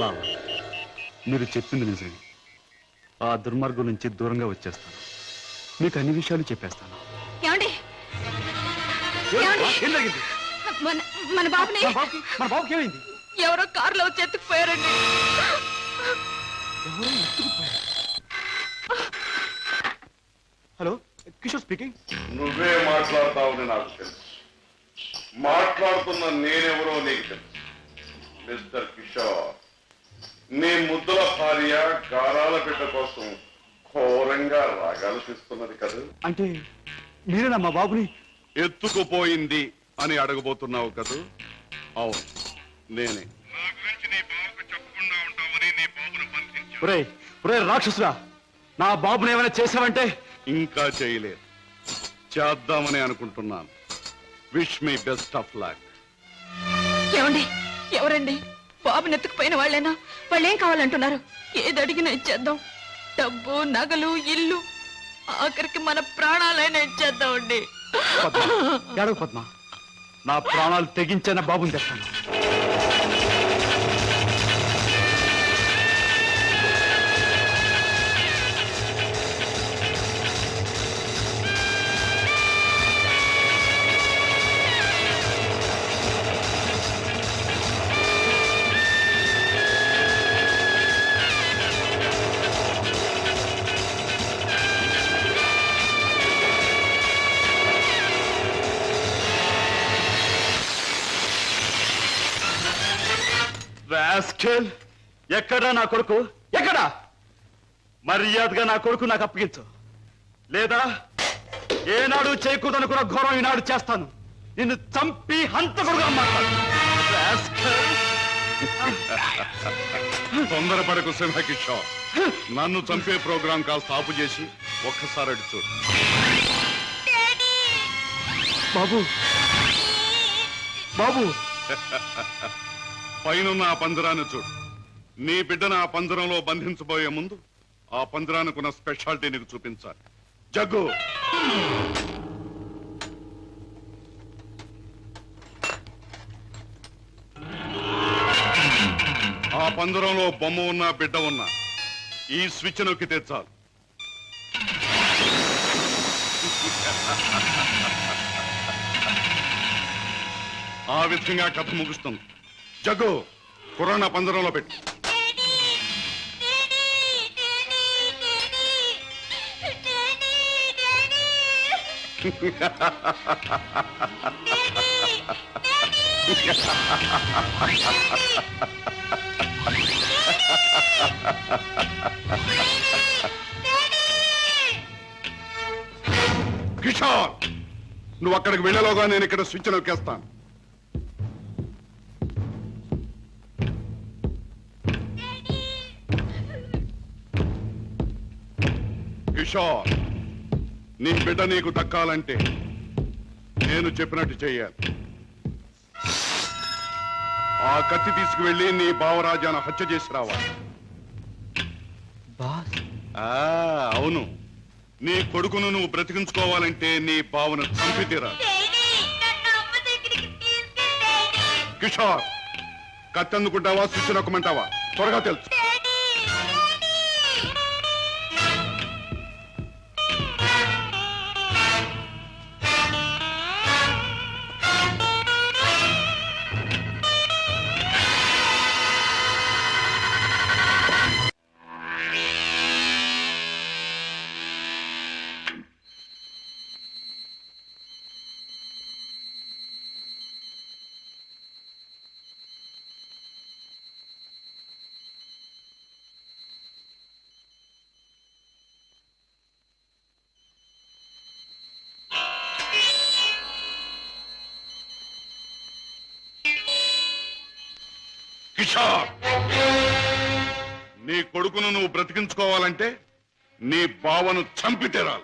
బావా మీరు చెప్పింది నిజమే. ఆ దుర్మార్గం నుంచి దూరంగా వచ్చేస్తాను. మీకు అన్ని విషయాలు చెప్పేస్తాను. ఏమండి? ఏమండి? ఏం జరిగింది? మన మన బాబుని? మన బాబుకి మన బాబుకి ఏమైంది? ఎవరో కారులో వచ్చి ఎత్తుకుపోయారండి. ఎవరో ఎత్తుకుపోయారు. హలో కిషోర్ స్పీకింగ్ నువ్వే మాట్లాడతావని నాకు తెలుసు. మాట్లాడుతున్న నేనెవరో నీకు తెలుసు. మిస్టర్ కిషోర్. నీ ముద్దుల భార్య గారాల బిడ్డ కోసం ఘోరంగా రాగాలు తీస్తున్నది కదా? అంటే మీరేనా మా బాబుని? ఎత్తుకుపోయింది అని అడగబోతున్నావు కదూ? అవును నేనే. ఒరే ఒరే రాక్షసురా నా బాబుని ఏమైనా చేసావంటే ఇంకా చేయలేదు. చేద్దామని అనుకుంటున్నాను. Wish me best of luck ఏమండి? ఎవరండి? బాబుని ఎత్తుకుపోయిన వాళ్ళేనా? వాళ్ళు ఏం కావాలంటున్నారు? ఏది అడిగినా ఇచ్చేద్దాం. డబ్బు నగలు ఇల్లు. ఆఖరికి మన ప్రాణాలైనా ఇచ్చేద్దామండి పద్మ ఏడవ పద్మ. నా ప్రాణాలు తెగించిన బాబుని తెస్తాను. రాస్కెల్ ఎక్కడా నా కొడుకు? ఎక్కడా? మర్యాదగా నా కొడుకు నాకు అప్పగించు. లేదా ఏనాడు చేయకూడదనుకున్న ఘోరం ఈనాడు చేస్తాను. నిన్ను చంపి హంతకుడుగా మాట్లాడు. తొందరపడకు సింహకిషోర్. నన్ను చంపే ప్రోగ్రాం కాస్త ఆపు చేసి ఒక్కసారి అటు చూడు. బాబు. బాబు. పైనున్న ఆ పంజరాన్ని చూడు. నీ బిడ్డను ఆ పంజరంలో బంధించబోయే ముందు ఆ పంజరానికున్న స్పెషాలిటీ నీకు చూపించాలి. జగ్గు! ఆ పంజరంలో బొమ్మ ఉన్నా బిడ్డ ఉన్నా ఈ స్విచ్ నొక్కితే చాలు ఆ విధంగా కథ ముగుస్తుంది. జగ్గు కురాణ పంజరంలో పెట్టి. కిషోర్ నువ్వు అక్కడికి వెళ్ళలోగా నేను ఇక్కడ స్విచ్ నొక్కేస్తాను. కిషోర్ నీ బిడ్డ నీకు దక్కాలంటే నేను చెప్పినట్టు చెయ్యాలి ఆ కత్తి తీసుకువెళ్ళి నీ భావరాజాను హత్య చేసి రావాలి. అవును. నీ కొడుకును నువ్వు బ్రతికించుకోవాలంటే నీ భావన చంపితీరా. కిషోర్ కత్తి అందుకుంటావా స్విచ్ నొక్కమంటావా? త్వరగా తెలుసు. తీరాలి.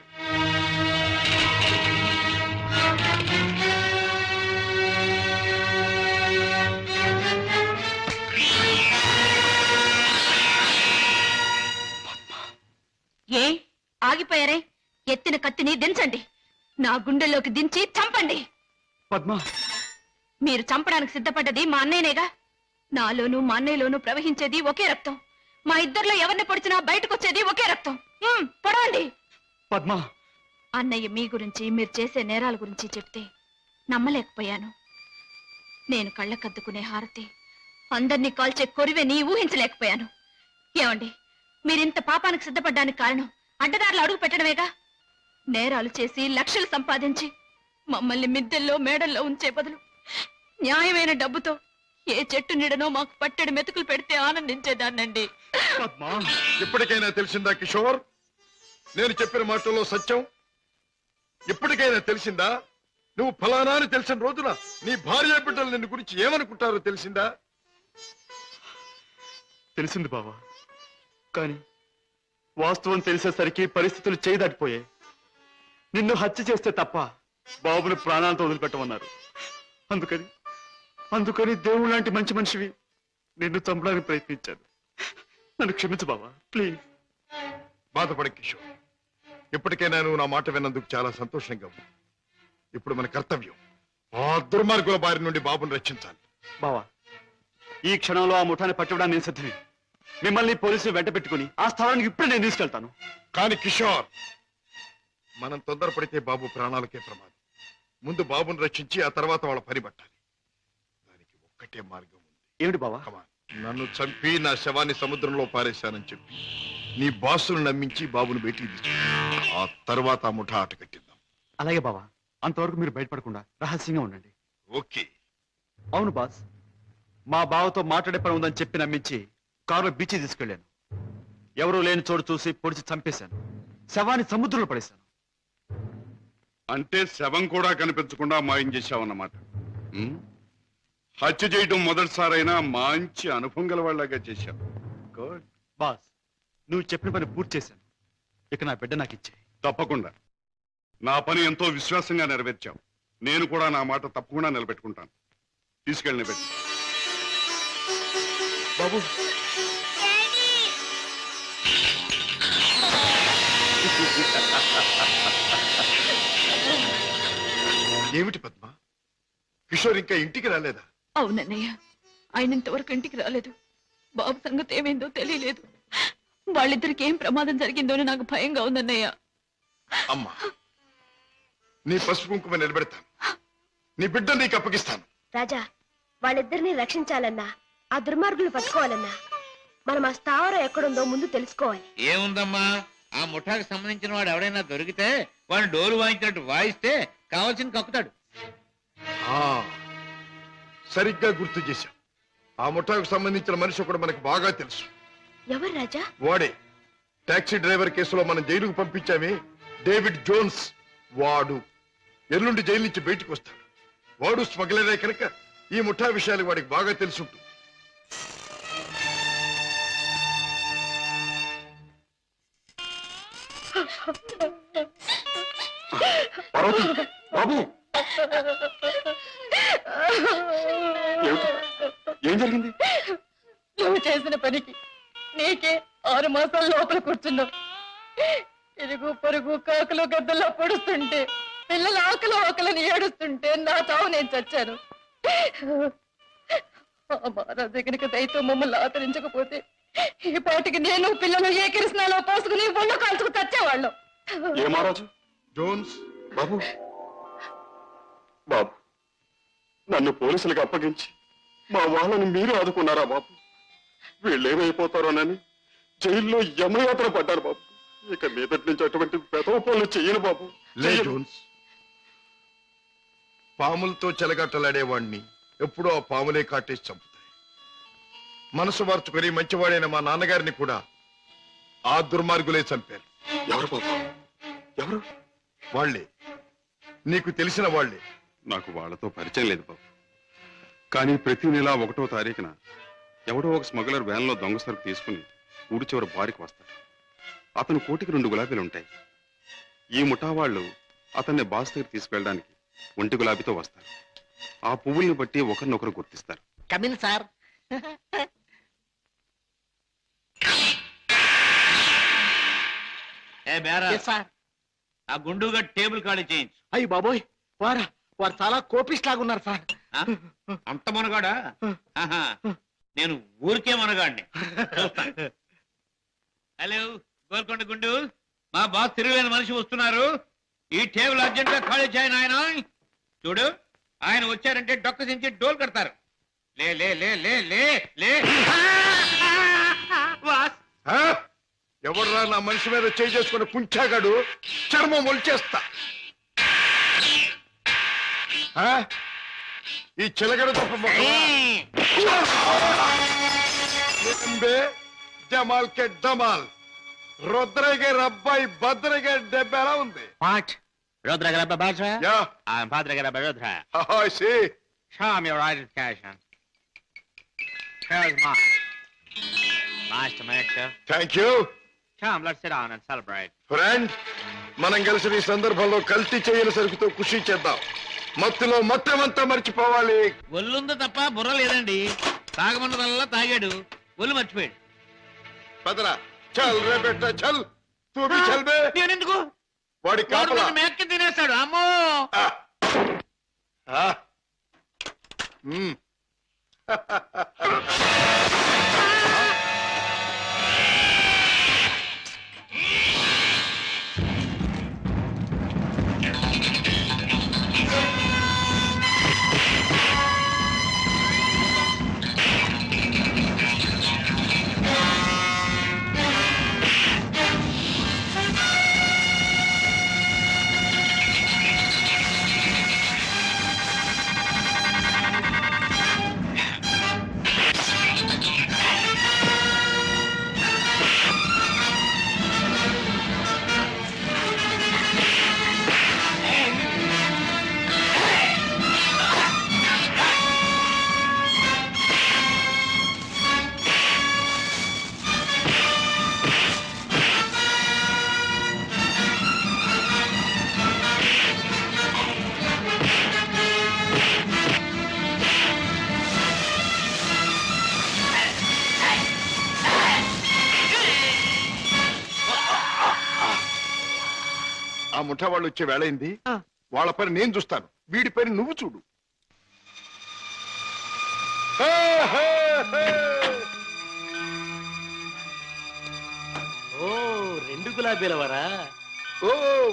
ఏ? ఆగిపోయారే? ఎత్తిన కత్తిని దించండి. నా గుండెల్లోకి దించి చంపండి. పద్మ. మీరు చంపడానికి సిద్ధపడ్డది మా అన్నయ్యనేగా? నాలోను మా అన్నయ్యలోను ప్రవహించేది ఒకే రక్తం. మా ఇద్దరిలో ఎవరిని పొడిచినా బయటకు వచ్చేది ఒకే రక్తం. పొడవండి. పద్మ. అన్నయ్య మీ గురించి మీరు చేసే నేరాల గురించి చెప్తే నమ్మలేకపోయాను. నేను కళ్ళకద్దుకునే హారతి అందరినీ కాల్చే కొరివెని ఊహించలేకపోయాను. ఏమండి మీరింత పాపానికి సిద్ధపడ్డానికి కారణం అడ్డదారులు అడుగు పెట్టడమేగా? నేరాలు చేసి లక్షలు సంపాదించి మమ్మల్ని మిద్దెల్లో మేడల్లో ఉంచే బదులు న్యాయమైన డబ్బుతో ఏ చెట్టు నీడనో మాకు పట్టెడు మెతుకులు పెడితే ఆనందించేదాన్నండి. పద్మ. ఇప్పటికైనా తెలిసిందా కిషోర్? నేను చెప్పిన మాటల్లో సత్యం? ఇప్పటికైనా తెలిసిందా? నువ్వు ఫలానా అని తెలిసిన రోజున నీ భార్య బిడ్డలు నిన్ను గురించి ఏమనుకుంటారో తెలిసిందా? తెలిసింది బావా. కానీ వాస్తవం తెలిసేసరికి పరిస్థితులు చేయి దాటిపోయాయి నిన్ను హత్య చేస్తే తప్ప బాబుని ప్రాణాలతో వదిలిపెట్టమన్నారు. అందుకని అందుకని దేవుడు లాంటి మంచి మనిషివి నిన్ను చంపడానికి ప్రయత్నించాను నన్ను క్షమించు బావా ప్లీజ్. బాధపడ కిషోర్. ఇప్పటికైనా నువ్వు నా మాట విన్నందుకు చాలా సంతోషంగా ఉంది. ఇప్పుడు మన కర్తవ్యం ఆ దుర్మార్గుల బారి నుండి బాబుని రక్షించాలి. బావా ఈ క్షణంలో ఆ ముఠాన్ని పట్టుకోవడానికి నేను సిద్ధమే. మిమ్మల్ని పోలీసులు వెంట పెట్టుకుని ఆ స్థలానికి ఇప్పుడే నేను తీసుకెళ్తాను. కానీ కిషోర్ మనం తొందరపడితే బాబు ప్రాణాలకే ప్రమాదం. ముందు బాబుని రక్షించి ఆ తర్వాత వాళ్ళ పని పట్టాలి. దానికి ఒక్కటే మార్గం ఉంది. ఏమిటి బావా? On. నన్ను చంపి నా శవాన్ని సముద్రంలో పారేశానని చెప్పి నీ బాసును నమ్మించి బాబును బయటికి తీసుకు ఆ తర్వాత ఆ ముఠా ఆట కట్టిద్దాం. అలాగే బావా. అంతవరకు మీరు బయటపడకుండా రహస్యంగా ఉండండి. ఓకే. అవును బాస్ మా బావతో మాట్లాడే పని ఉందని చెప్పి నమ్మించి కారులో బీచ్ తీసుకెళ్ళాను ఎవరూ లేని చోటు చూసి పొడిచి చంపేశాను. శవాన్ని సముద్రంలో పడేశాను. అంటే శవం కూడా కనిపించకుండా మాయం చేశావన్నమాట. ఉమ్? హత్య చేయడం మొదటిసారైనా మంచి అనుభవం గల వాళ్ళగా చేశావు. గుడ్ బాస్ నువ్వు చెప్పిన పని పూర్తి చేశాను. ఇక నా బిడ్డ నాకు ఇచ్చే తప్పకుండా. నా పని ఎంతో విశ్వాసంగా నెరవేర్చావు. నేను కూడా నా మాట తప్పకుండా నిలబెట్టుకుంటాను. తీసుకెళ్ళి పెట్టి బాబు. ఏమిటి పద్మ? కిషోర్ ఇంకా ఇంటికి రాలేదా? అవునన్నయ్య ఆయన ఇంతవరకు ఇంటికి రాలేదు. బాబు సంగతి ఏమైందో తెలియలేదు. వాళ్ళిద్దరికి ఏం ప్రమాదం జరిగిందో నాకు భయంగా ఉందన్నయ్య. అమ్మా నీ పసుపు కుంకుమ నిలబెడతాను. నీ బిడ్డ నీకు అప్పగిస్తాను. రాజా వాళ్ళిద్దరిని రక్షించాలన్నా ఆ దుర్మార్గులు పట్టుకోవాలన్నా మనం ఆ స్థావరం ఎక్కడుందో ముందు తెలుసుకోవాలి. ఏముందమ్మా? ఆ ముఠాకి సంబంధించిన వాడు ఎవడైనా దొరికితే వాడిని డోలు వాయించినట్టు వాయిస్తే కావాల్సింది కక్కుతాడు. ఆ సరిగ్గా గుర్తు చేశాం. ఆ ముఠాకు సంబంధించిన మనిషి ఒకడు మనకు బాగా తెలుసు. ఎవరు రాజా? వాడే. టాక్సీ డ్రైవర్ కేసులో మనం జైలుకు పంపించామే. David Jones. వాడు ఎల్లుండి జైలు నుంచి బయటకు వస్తాడు. వాడు స్మగ్లరే కనుక ఈ ముఠా విషయాలు వాడికి బాగా తెలుసుంటుంది. పార్వతి బాబు? ఏం జరిగింది? నువ్వు చేసిన పనికి నీకే ఆరు మాసాల లోపల కూర్చున్నావు ఇరుగు పొరుగు కాకులు గద్దల్లో పొడుస్తుంటే పిల్లల ఆకలి ఆకలిని ఏడుస్తుంటే నా చావు నేను చచ్చాను. మహారాజు దగ్గరికి దయతో మమ్మల్ని ఆదరించకపోతే ఈ పాటికి నేను పిల్లలు ఏ కిరసనాలో పోసుకుని ఒళ్ళు కాల్చుకు చచ్చేవాళ్ళం. ఏ మహారాజు? జోన్స్. బాబు. బాబు నన్ను పోలీసులకు అప్పగించి మా వాళ్ళని మీరు ఆదుకున్నారా బాబు? వీళ్ళేమైపోతారోనని? జైల్లో యమయాత్ర పడ్డారు బాబు. ఇక మీదటి నుంచి అటువంటి పెదవ పనులు చెయ్యను బాబు. లే. జోన్స్. పాములతో చెలగట్టలాడేవాణ్ణి ఎప్పుడో ఆ పాములే కాటేసి చంపుతాయి. మనసు మార్చుకొని మంచివాడైన మా నాన్నగారిని కూడా ఆ దుర్మార్గులే చంపారు. ఎవరు బాబు? ఎవరు? వాళ్ళే. నీకు తెలిసిన వాళ్ళే. నాకు వాళ్ళతో పరిచయం లేదు బాబు. కానీ ప్రతి నెల ఒకటో తారీఖున ఎవడో ఒక స్మగ్లర్ వ్యాన్లో దొంగ సరుకు తీసుకుని ఊడి చివరి బారికి వస్తాడు అతను కోటికి రెండు గులాబీలు ఉంటాయి ఈ ముఠా వాళ్ళు అతన్ని బాస్ దగ్గర తీసుకెళ్ళడానికి ఒంటి గులాబీతో వస్తారు. ఆ పువ్వుల్ని బట్టి ఒకరినొకరు గుర్తిస్తారు. కమిన్ సార్ ఏ బేరా? సార్ ఆ గుండుగా టేబుల్ ఖాళీ చేయించు. అయ్యి బాబోయ్ వారా వారు చాలా కోపిస్ట్ లాగా ఉన్నారు సార్. ఆ? అంత మనగాడా? ఆహా. నేను ఊరికే మనగాడిని. హలో గోల్కొండ గుండు. మా బాస్ తిరుగులేని మనిషి వస్తున్నారు. ఈ టేబుల్ అర్జెంట్గా ఖాళీ చేయను ఆయన చూడు ఆయన వచ్చారంటే డొక్క దించి డోల్ కడతారు. లే లే లే లే లే లే. బాస్. నా మనిషి మీద చేయి చేసుకుని కుంచాగాడు? చర్మం ఒలిచేస్తా. ఆ? ఈ చిలకడ తప్ప మొక్కవా? ఏంబే? జమాల్ కే డమాల్ రుద్రయ్య గారి అబ్బాయి ఎలా ఉంది What? Rudra Grabba Bajra? Yeah I'm Padre Grabba Rudra. See Show me your identification. Here's mine. Nice to meet you. Thank you Come, let's sit down and celebrate. Friend మనం కలిసి ఈ సందర్భంలో కల్తీ చేయని సరుకుతో ఖుషి చేద్దాం మత్తులో మొత్తమంతా మర్చిపోవాలి ఒళ్ళుంది తప్ప బుర్ర లేదండి తాగమన్నదల్లా తాగాడు ఒళ్ళు మర్చిపోయాడు పదరా చల్ రే బెట్ట చల్ తూ భీ చల్ బే నేనెందుకు వాడి వాడు కాపలా నన్ను మేక్కి తినేస్తాడు అమ్మో ఆ. ఆ. మ్మ్. ముఠా వాళ్ళు వచ్చే వేళైంది వాళ్ళ పని నేను చూస్తాను. వీడి పని నువ్వు చూడు. ఓ రెండు గులాబీల వరా? ఓ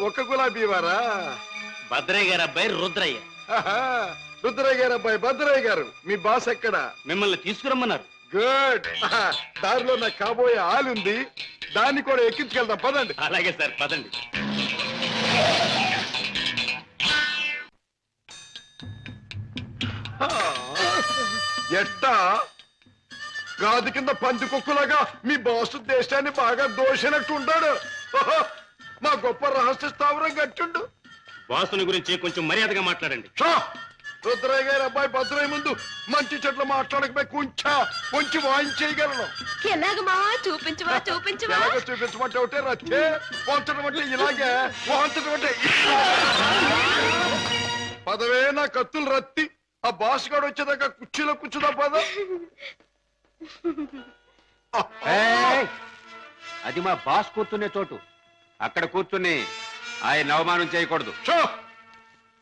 ఒక గులాబీ వారా? భద్రయ్య గారి అబ్బాయి రుద్రయ్య. రుద్రయ్య గారు అబ్బాయి భద్రయ్య గారు. మీ బాస్ ఎక్కడ? మిమ్మల్ని తీసుకురమ్మన్నారు. గుడ్. దారిలో నాకు కాబోయే ఆలుంది. దాన్ని కూడా ఎక్కించుకెళ్దాం. పదండి. అలాగే సార్ పదండి. ఎట్టా? గాది కింద పంది కుక్కులాగా మీ బాసు దేశాన్ని బాగా దోషినట్టు ఉంటాడు మా గొప్ప రహస్య స్థావరం కట్టుండు బాసుని గురించి కొంచెం మర్యాదగా మాట్లాడండి! రుద్రయ్య గారి అబ్బాయి భద్రయ్య ముందు మంచి చెట్లు మాట్లాడకపోయి కొంచెం కొంచెం వాయించేయగలను ఎలాగ మావా చూపించవా చూపించవా? ఎలాగ చూపించమంటే ఒకటే రచ్చే? వంచడం అంటే ఇలాగే వాంచడం అంటే ఇలా. పదవే నా కత్తులు రత్తి. ఆ బాస్ గాడు వచ్చేదాకా కుర్చీలో కూర్చుదా పద. అది మా బాస్ కూర్చునే చోటు. అక్కడ కూర్చుని ఆయన అవమానం చేయకూడదు. షో!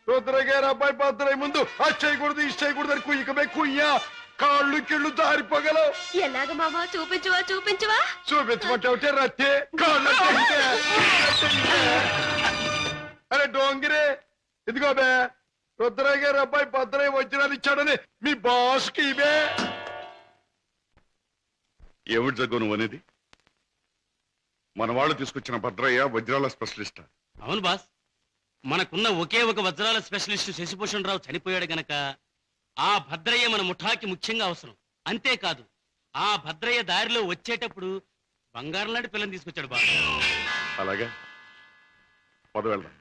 గారి అబ్బాయి భద్రయ్య ముందు అది చేయకూడదు ఇది చేయకూడదు అని కుయ్యకమే కుయ్యా. కాళ్ళు కిళ్ళు జారిపోగలవు. ఎలాగ మావా? చూపించవా చూపించవా? చూపించమంటే రత్తే. కాళ్ళు. అరే డోంగిరే ఇదిగో బే రుద్రయ్య గారి అబ్బాయి భద్రయ్య వజ్రాలు ఇచ్చాడని మీ బాస్కి ఇవే. ఏమిటి జగ్గు నువ్వు అనేది? మన వాళ్ళు తీసుకొచ్చిన భద్రయ్య వజ్రాల స్పెషలిస్ట్. అవును బాస్. మనకున్న ఒకే ఒక వజ్రాల స్పెషలిస్ట్ శశిభూషణ్ రావు చనిపోయాడు గనక ఆ భద్రయ్య మన ముఠాకి ముఖ్యంగా అవసరం. అంతేకాదు ఆ భద్రయ్య దారిలో వచ్చేటప్పుడు బంగారం లాంటి పిల్లని తీసుకొచ్చాడు బాబు. అలాగా? పద వెళ్దాం.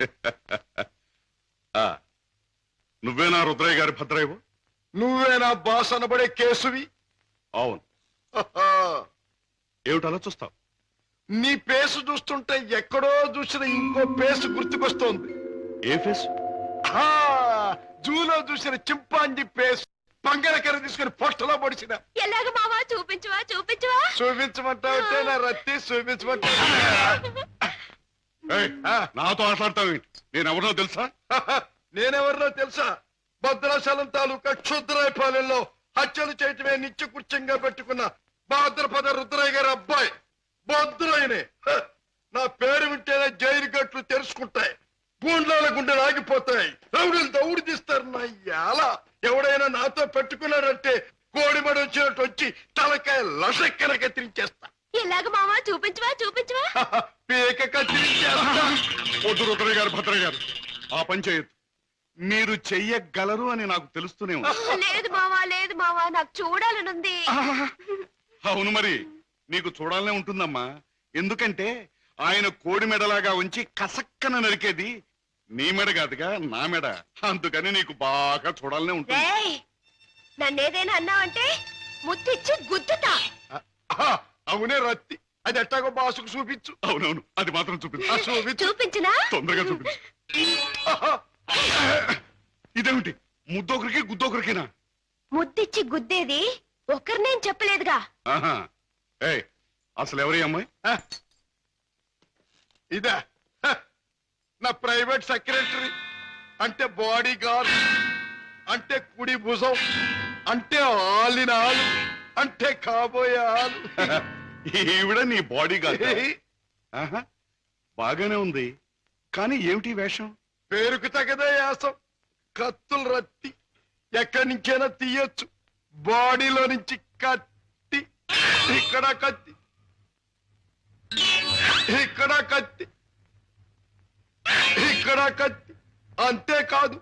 నువ్వేనా రుద్రయ్య గారి భద్రయ్యవు? నువ్వే నా బాస్ అనబడే కేసువి అవును. హహా. ఏమిటి అలా చూస్తావు? నీ పేసు చూస్తుంటే ఎక్కడో చూసిన ఇంకో పేసు గుర్తుకొస్తోంది. ఏ ఫేస్ ఆ, జూలో చూసిన చింపాంజీ పేసు. పంగరకర తీసుకుని పొట్టలో పొడిచిన. ఎలాగ మావా? చూపించవా? చూపించవా? చూపించమంటావుంటే నా రత్తి చూపించమంటావు. ఏయ్, నాతో మాట్లాడతావు నేను ఎవరినో తెలుసా? నేనెవరినో తెలుసా? భద్రాచలం తాలూకా క్షుద్రాయపాలెంలో హత్యలు చేయటమే నిత్య కృత్యంగా పెట్టుకున్న భాద్రపద రుద్రయ్య గారి అబ్బాయి. భద్రయ్యనే! నా పేరు వింటేనే జైలు గట్లు తెరుచుకుంటాయి. గూండ్లాల గుండెలు ఆగిపోతాయి. రౌడీలు దౌడు తీస్తారు. నా యాల ఎవడైనా నాతో పెట్టుకున్నాడంటే కోడిమడి వచ్చినట్టు వచ్చి తలకాయ లసక్కన కత్తిరించేస్తా. ఎలాగ మావా? చూపించవా? చూపించవా! పీక కత్తిరించేస్తా. వద్దు రుద్రయ్య గారు భద్రయ్య గారు. ఆ పని చేయొద్దు. మీరు చెయ్యగలరు అని నాకు తెలుస్తూనే ఉంది. లేదు మావా లేదు మావా నాకు చూడాలనుంది. అవును మరి నీకు చూడాలనే ఉంటుందమ్మా. ఎందుకంటే ఆయన కోడి మెడలాగా ఉంచి కసక్కన నరికేది నీ మెడ కాదుగా నా మెడ. అందుకని నీకు బాగా చూడాలనే ఉంటుంది. రేయ్ నన్నేదైనా అన్నావంటే ముద్దిచ్చి గుద్దుతా. ఆహా, అవునే రత్తి. అది ఎట్టాగో బాసుకు చూపించు. అవునవును అది మాత్రం చూపించు చూపించు. చూపించినా? తొందరగా చూపించు. ఆహా, ఇదేమిటి? ముద్దొకరికి గుద్దొకరికినా? ముద్దిచ్చి గుద్దేది ఒకరినేం చెప్పలేదుగా. ఏయ్ అసలు ఎవరి అమ్మాయి. ఇదా. నా ప్రైవేట్ సెక్రటరీ. అంటే బాడీ గార్డ్. అంటే కుడి భుజం. అంటే ఆలిన ఆలు అంటే కాబోయే ఆలు. ఈవిడ నీ బాడీ గార్డ్? బాగానే ఉంది. కానీ ఏమిటి వేషం? పేరుకు తగదే యాసం. కత్తులు రత్తి ఎక్కడి నుంచైనా తీయొచ్చు. బాడీలో నుంచి కత్తి ఇక్కడ కత్తి ఇక్కడ కత్తి ఇక్కడ కత్తి అంతేకాదు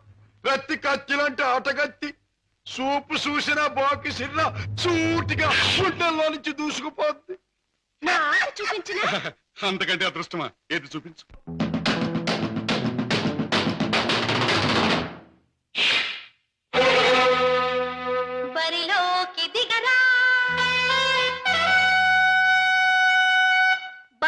ప్రతి కత్తిలంటే ఆటగత్తి సూపు చూసిన బాకి సిన్న సూటిగా గుండెల్లో నుంచి దూసుకుపోద్ది. నా ఆట చూపించినా? అంతకంటే అదృష్టమా? ఏది చూపించు.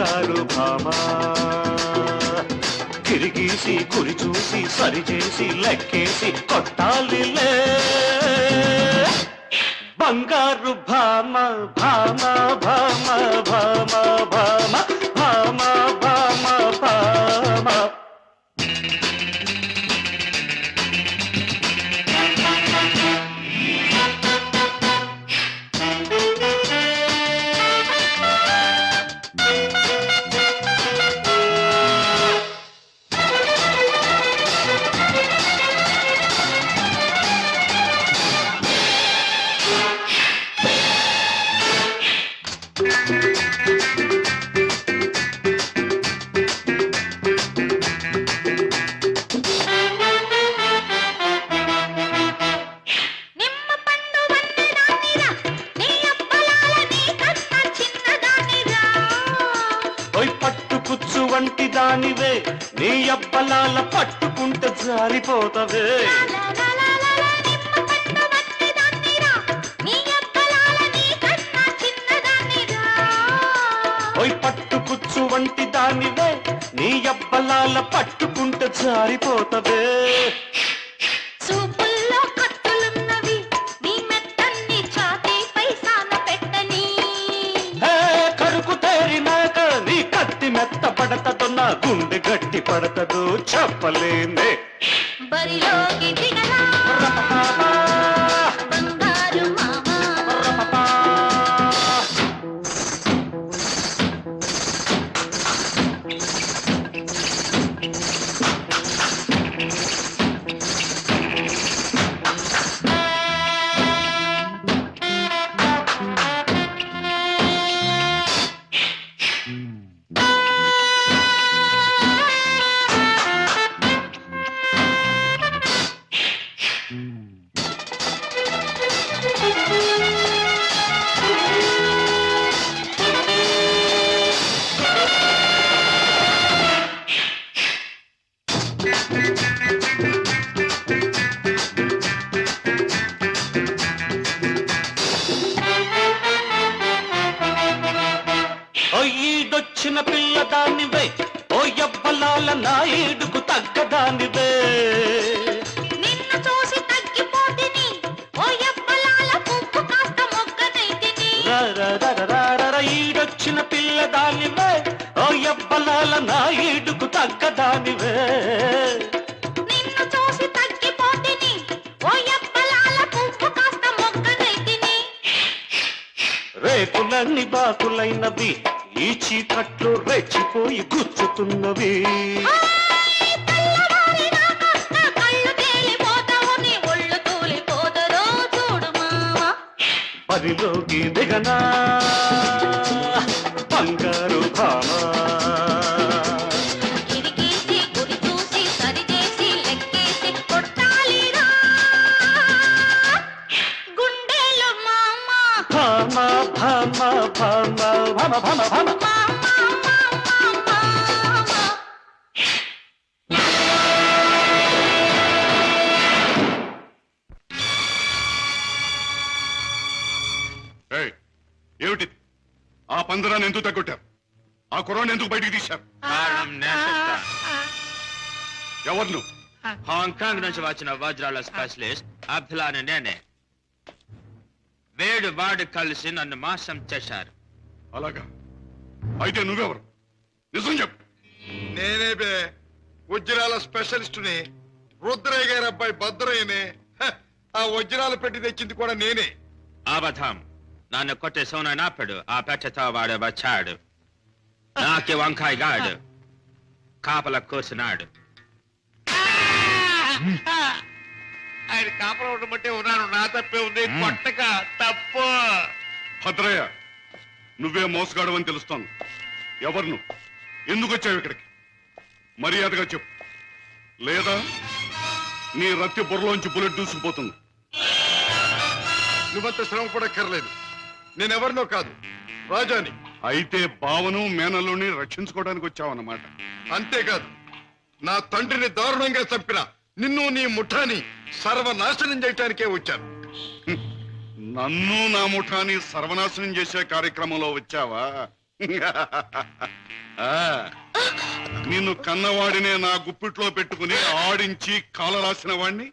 బంగారు భామా. తిరిగేసి కురి చూసి సరిచేసి లెక్కేసి కొట్టాలిలే. బంగారు భామ భామ భామ భామ кто-то в నా ఈడుకు తగ్గదానివే. నిన్ను చూసి తగ్గిపోతిని. ఓ యబ్బలాల పువ్వు కాస్త మొగ్గనైతిని. రరరరరరర ఈడొచ్చిన ఓ నా ఈడుకు తగ్గదానివే. చూసి తగ్గిపోతిని. ఓ రేకులన్నీ బాకులైనవి ఈ చీకట్లు రెచ్చిపోయి గుచ్చుతున్నవి. ఏయ్, ఏమిటిది? ఆ పందరాన్ని ఎందుకు తగ్గొట్టారు? ఆ కుర్రాన్ని ఎందుకు బయటికి తీశారు? కారణం నేను చెప్తా ఎవరు నువ్వు హాంకాంగ్ నుంచి వచ్చిన వజ్రాల స్పెషలిస్ట్ అబ్దుల్లాని నేనే. వేడు వాడు కలిసి నన్ను మోసం చేశారు. అలాగా. అయితే నువ్వెవరు? నిజం చెప్పు. నేనే బే. వజ్రాల స్పెషలిస్టుని రుద్రయ్య గారి అబ్బాయి భద్రయ్యనే. ఆ వజ్రాలు పెట్టి తెచ్చింది కూడా నేనే. అబద్ధం నన్ను కొట్టే సోన నాపడు ఆ పెట్టతో వాడు వచ్చాడు. నాకి వంకాయ గాడు కాపల కూర్చున్నాడు ఆయన కాపలా ఉండమంటే ఉన్నాను నా తప్పే ఉంది కొట్టక తప్పు. భద్రయ్య నువ్వే మోసగాడవని తెలుస్తోంది ఎవరు ఎందుకు వచ్చావు ఇక్కడికి? మర్యాదగా చెప్పు. లేదా నీ రత్తి బుర్రలోంచి బుల్లెట్ దూసుకుపోతుంది. నువ్వంత శ్రమ పడక్కర్లేదు. నేనెవరినో కాదు రాజాని. అయితే బావను మేనల్లుని రక్షించుకోవడానికి వచ్చావన్నమాట. అంతేకాదు నా తండ్రిని దారుణంగా చంపిన నిన్ను నీ ముఠాని సర్వనాశనం చేయటానికే వచ్చాను. నన్ను నా ముఠాన్ని సర్వనాశనం చేసే కార్యక్రమంలో వచ్చావా? నిన్ను కన్నవాడినే నా గుప్పిట్లో పెట్టుకుని ఆడించి కాలరాసిన వాడిని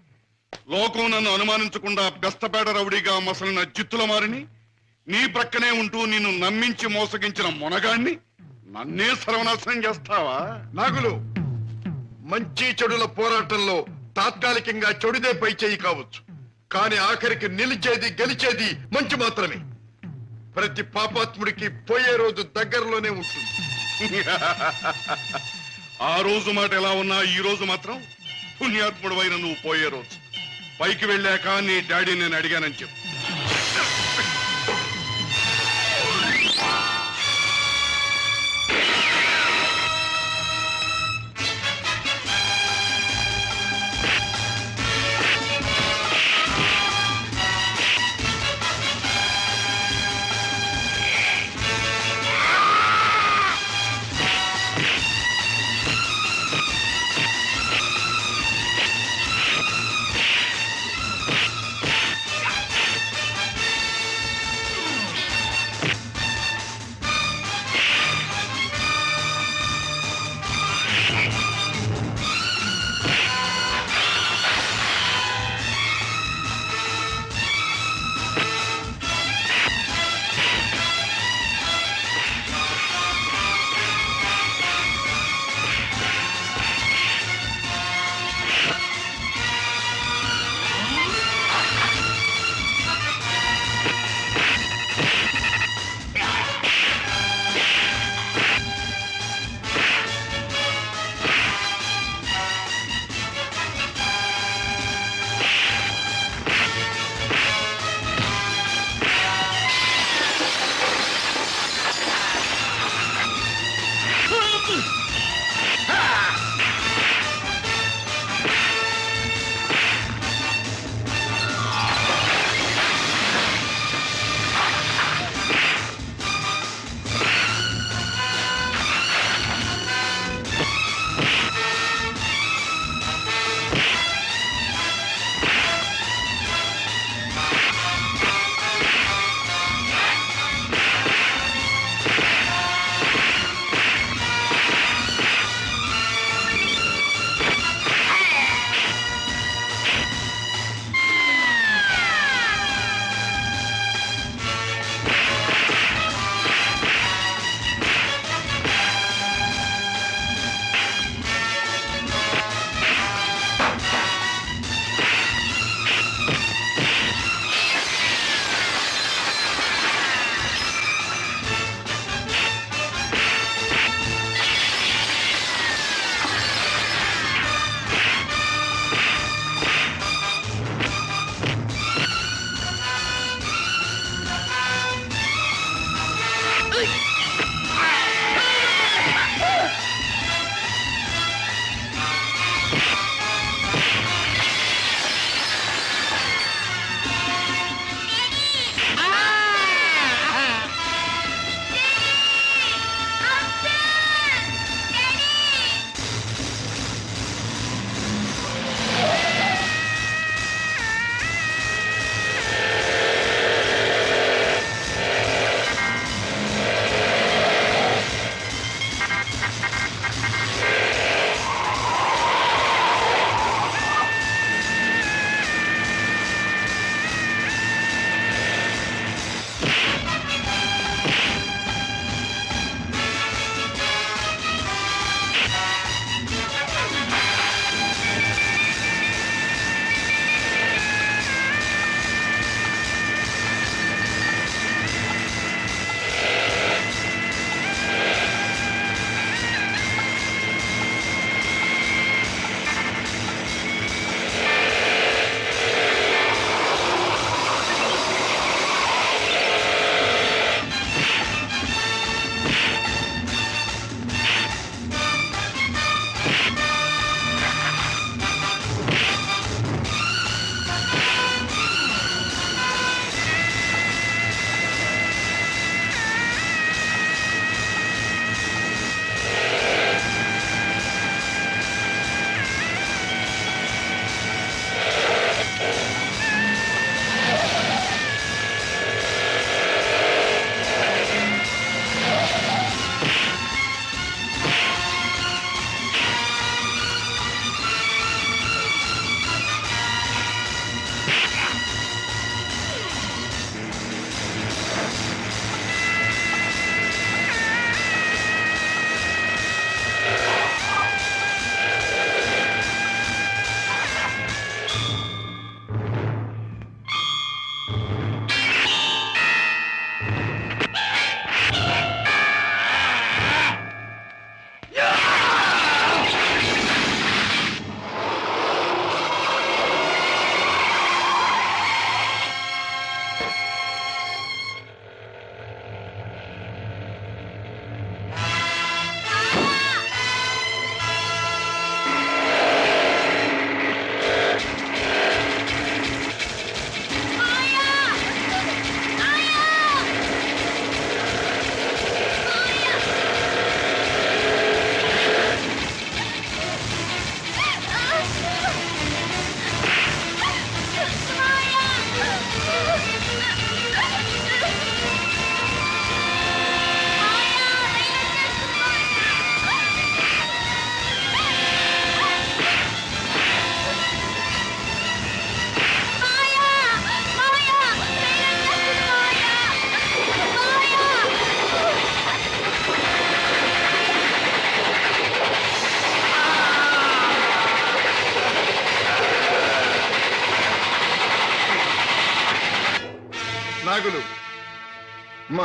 లోకం నన్ను అనుమానించకుండా బెస్తపేట రౌడీగా మసలిన జిత్తుల మారిని నీ ప్రక్కనే ఉంటూ నిన్ను నమ్మించి మోసగించిన మొనగాణ్ణి నన్నే సర్వనాశనం చేస్తావా? నాగులు మంచి చెడుల పోరాటంలో తాత్కాలికంగా చెడుదే పై చేయి కావచ్చు. కానీ ఆఖరికి నిలిచేది గెలిచేది మంచి మాత్రమే. ప్రతి పాపాత్ముడికి పోయే రోజు దగ్గరలోనే ఉంటుంది. ఆ రోజు మాట ఎలా ఉన్నా ఈ రోజు మాత్రం పుణ్యాత్ముడు అయిన నువ్వు పోయే రోజు. పైకి వెళ్ళాక నీ డాడీ నేను అడిగానని చెప్పు.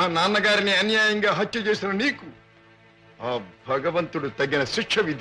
మా నాన్నగారిని అన్యాయంగా హత్య చేసిన నీకు ఆ భగవంతుడు తగిన శిక్ష విధి